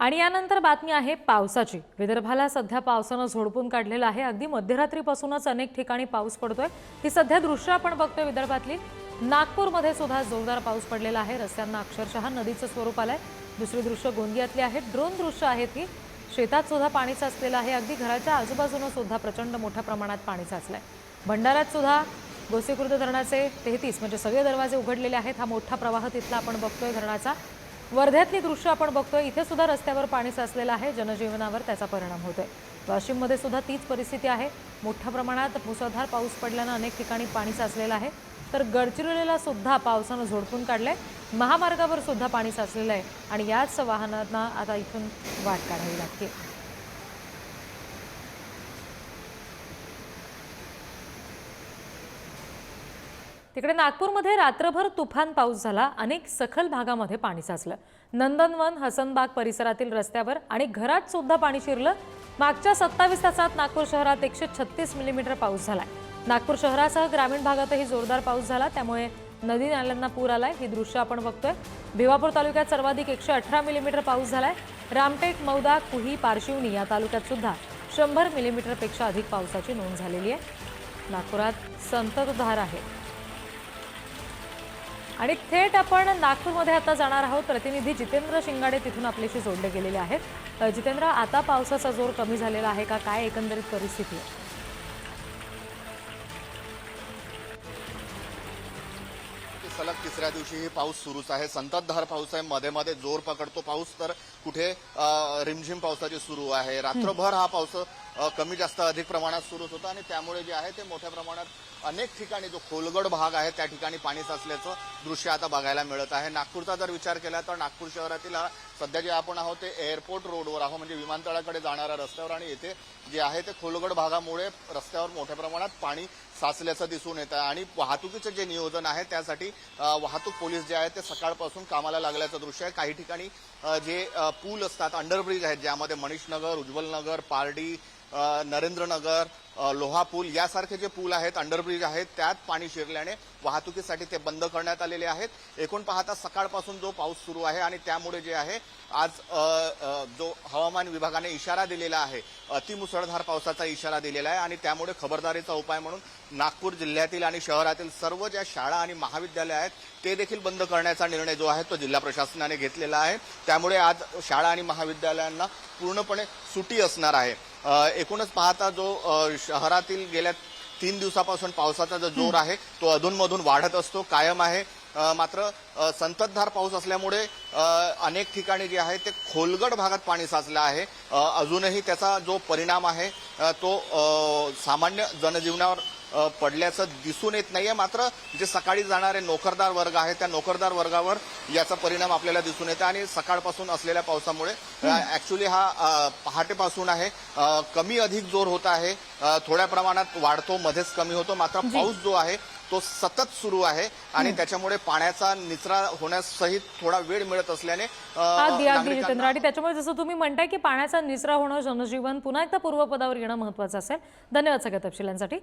आणि यानंतर बातमी आहे पावसाची. विदर्भाला सध्या पावसानं झोडपून काढलेलं आहे. अगदी मध्यरात्रीपासूनच अनेक ठिकाणी पाऊस पडतोय. ही सध्या दृश्य आपण बघतोय विदर्भातली. नागपूरमध्ये सुद्धा जोरदार पाऊस पडलेला आहे. रस्त्यांना अक्षरशः नदीचं स्वरूप आलंय. दुसरी दृश्य गोंदियातली आहेत ड्रोन दृश्य आहेत ही शेतात सुद्धा पाणी साचलेलं आहे. अगदी घराच्या आजूबाजूनं सुद्धा प्रचंड मोठ्या प्रमाणात पाणी साचलंय. भंडाऱ्यात सुद्धा गोसेखुर्द धरणाचे तेहतीस म्हणजे सगळे दरवाजे उघडलेले आहेत. हा मोठा प्रवाह तिथला आपण बघतोय धरणाचा. वर्ध्यातली दृश्य आपण बघतोय. इथे सुद्धा रस्त्यावर पाणी साचलेलं आहे. जनजीवनावर त्याचा परिणाम होतोय. वाशिममध्ये सुद्धा तीच परिस्थिती आहे. मोठ्या प्रमाणात मुसळधार पाऊस पडल्यानं अनेक ठिकाणी पाणी साचलेलं आहे. तर गडचिरोलीला सुद्धा पावसानं झोडपून काढलंय. महामार्गावर सुद्धा पाणी साचलेलं आहे. आणि याच वाहनांना आता इथून वाट काढावी लागते. तिकडे नागपूरमध्ये रात्रभर तुफान पाऊस झाला. अनेक सखल भागामध्ये पाणी साचलं. नंदनवन हसनबाग परिसरातील रस्त्यावर आणि घरात सुद्धा पाणी शिरलं. मागच्या सत्तावीस तासात नागपूर शहरात एकशे छत्तीस मिलीमीटर पाऊस झालाय. नागपूर शहरासह ग्रामीण भागातही जोरदार पाऊस झाला. त्यामुळे नदी नाल्यांना पूर आलाय. ही दृश्य आपण बघतोय. भिवापूर तालुक्यात सर्वाधिक एकशे अठरा मिलीमीटर पाऊस झालाय. रामटेक मौदा कुही पारशिवनी या तालुक्यात सुद्धा शंभर मिलीमीटरपेक्षा अधिक पावसाची नोंद झालेली आहे. नागपुरात संततधार आहे. आणि थेट आपण नागपूरमध्ये आता जाणार आहोत. प्रतिनिधी जितेंद्र शिंगाडे तिथून आपल्याशी जोडले गेलेले आहेत. जितेंद्र आता पावसाचा जोर कमी झालेला आहे का? काय एकंदरीत परिस्थिती आहे? सलग तिसऱ्या दिवशीही पाऊस सुरूच आहे. संततधार पाऊस आहे. मध्ये मध्ये जोर पकडतो पाऊस. तर कुठे रिमझिम पावसाची सुरू आहे. रात्रभर हा पाऊस कमी जास्त अधिक प्रमाणात सुरूच होतं आणि त्यामुळे जे आहे ते मोठ्या प्रमाणात अनेक ठिकाणी जो खोलगड भाग आहे त्या ठिकाणी पाणी साचल्याचं दृश्य आता बघायला मिळत आहे. नागपूरचा जर विचार केला तर नागपूर शहरातील सध्या जे आपण आहोत ते एअरपोर्ट रोडवर आहोत म्हणजे विमानतळाकडे जाणाऱ्या रस्त्यावर आणि येथे जे आहे ते खोलगड भागामुळे रस्त्यावर मोठ्या प्रमाणात पाणी साचल्याचं दिसून येतं आहे. आणि वाहतुकीचं जे नियोजन आहे त्यासाठी वाहतूक पोलीस जे आहेत ते सकाळपासून कामाला लागल्याचं दृश्य आहे. काही ठिकाणी जे पूल असतात अंडरब्रिज आहेत ज्यामध्ये मनीषनगर उज्ज्वलनगर पारडी नरेंद्रनगर अ, लोहा पूल यासारखे जे पूल आहेत अंडरब्रिज आहेत त्यात पाणी शिरल्याने वाहतुकीसाठी ते बंद करण्यात आलेले आहेत. एकूण पाहता सकाळपासून जो पाऊस सुरू आहे आणि त्यामुळे जे आहे आज जो हवामान विभागाने इशारा दिलेला आहे अतिमुसळधार पावसाचा इशारा दिलेला आहे आणि त्यामुळे खबरदारीचा उपाय म्हणून नागपूर जिल्ह्यातील आणि शहरातील सर्व ज्या शाळा आणि महाविद्यालय आहेत ते देखील बंद करण्याचा निर्णय जो आहे तो जिल्हा प्रशासनाने घेतलेला आहे. त्यामुळे आज शाळा आणि महाविद्यालयांना पूर्णपणे सुटी असणार आहे. एकूणच पाहता जो शहरातील गेल्या तीन दिवसापासून पावसाचा जो जोर आहे तो अधूनमधून वाढत असतो कायम आहे. मात्र संततधार पाऊस असल्यामुळे अनेक ठिकाणी जे आहे ते खोलगड भागात पाणी साचलं आहे. अजूनही त्याचा जो परिणाम आहे तो सामान्य जनजीवनावर पडल्याचं दिसून येत नाहीये. मात्र जे सकाळी जाणारे नोकरदार वर्ग आहे त्या नोकरदार वर्गावर याचा परिणाम आपल्याला दिसून येतो आणि सकाळपासून असलेल्या पावसामुळे ऍक्च्युली हा पहाटेपासून आहे. कमी अधिक जोर होत आहे. थोड्या प्रमाणात वाढतो मध्येच कमी होतो. मात्र पाऊस जो आहे तो सतत सुरू आहे आणि त्याच्यामुळे पाण्याचा निचरा होण्यासहित थोडा वेळ मिळत असल्याने अगदी अगदी नागरिकांना- जितेंद्र आणि त्याच्यामुळे जसं तुम्ही म्हणताय की पाण्याचा निचरा होणं जनजीवन पुन्हा एकदा पूर्वपदावर येणं महत्वाचं असेल. धन्यवाद सगळ्या तपशिलांसाठी.